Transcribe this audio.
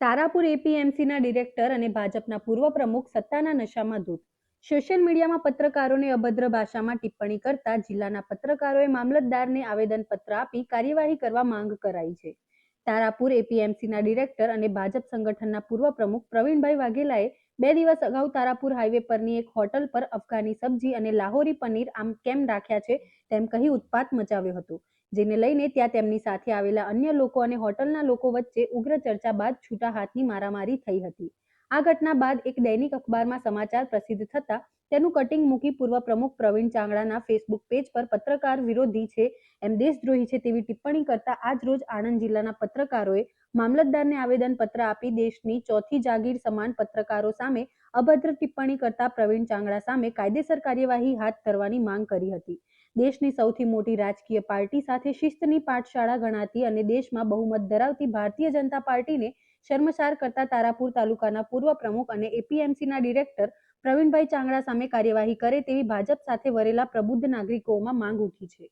Tarapur એપીએમસીના director અને ભાજપના પૂર્વ પ્રમુખ સત્તાના નશામાં ધૂત સોશિયલ મીડિયામાં પત્રકારોને અભદ્ર ભાષામાં ટિપ્પણી કરતા જિલ્લાના પત્રકારોએ મામલતદારને આવેદનપત્ર આપી કાર્યવાહી કરવા માંગ કરાઈ છે. તારાપુર એપીએમસીના ડિરેક્ટર અને ભાજપ સંગઠનના પૂર્વ પ્રમુખ પ્રવીણભાઈ વાઘેલાએ બે દિવસ અગાઉ તારાપુર હાઈવે પરની એક હોટલ પર અફઘાની સબ્જી અને લાહોરી પનીર આમ કેમ રાખ્યા છે તેમ કહી ઉત્પાત મચાવ્યો હતો. જેને લઈને ત્યાં તેમની સાથે આવેલા અન્ય લોકો અને હોટલના લોકો વચ્ચે ઉગ્ર ચર્ચા બાદ છૂટા હાથની મારામારી થઈ હતી. આ ઘટના બાદ એક દૈનિક અખબારમાં સમાચાર પ્રસિદ્ધ થતા તેનું કટિંગ મૂકી પૂર્વ પ્રમુખ પ્રવીણ ચાંગડાના ફેસબુક પેજ પર પત્રકાર વિરોધી છે એમ દેશદ્રોહી છે તેવી ટિપ્પણી કરતા આજ રોજ આણંદ જિલ્લાના પત્રકારોએ મામલતદારને આવેદનપત્ર આપી દેશની ચોથી જાગીર સમાન પત્રકારો સામે અભદ્ર ટિપ્પણી કરતા પ્રવીણ ચાંગડા સામે કાયદેસર કાર્યવાહી હાથ ધરવાની માંગ કરી હતી. દેશની સૌથી મોટી રાજકીય પાર્ટી સાથે શિસ્તની પાઠશાળા ગણાતી અને દેશમાં બહુમત ધરાવતી ભારતીય જનતા પાર્ટીને શર્મસાર કરતા તારાપુર તાલુકાના પૂર્વ પ્રમુખ અને એપીએમસીના ડિરેક્ટર પ્રવીણભાઈ ચાંગડા સામે કાર્યવાહી કરે તેવી ભાજપ સાથે વરેલા પ્રબુદ્ધ નાગરિકોમાં માંગ ઉઠી છે.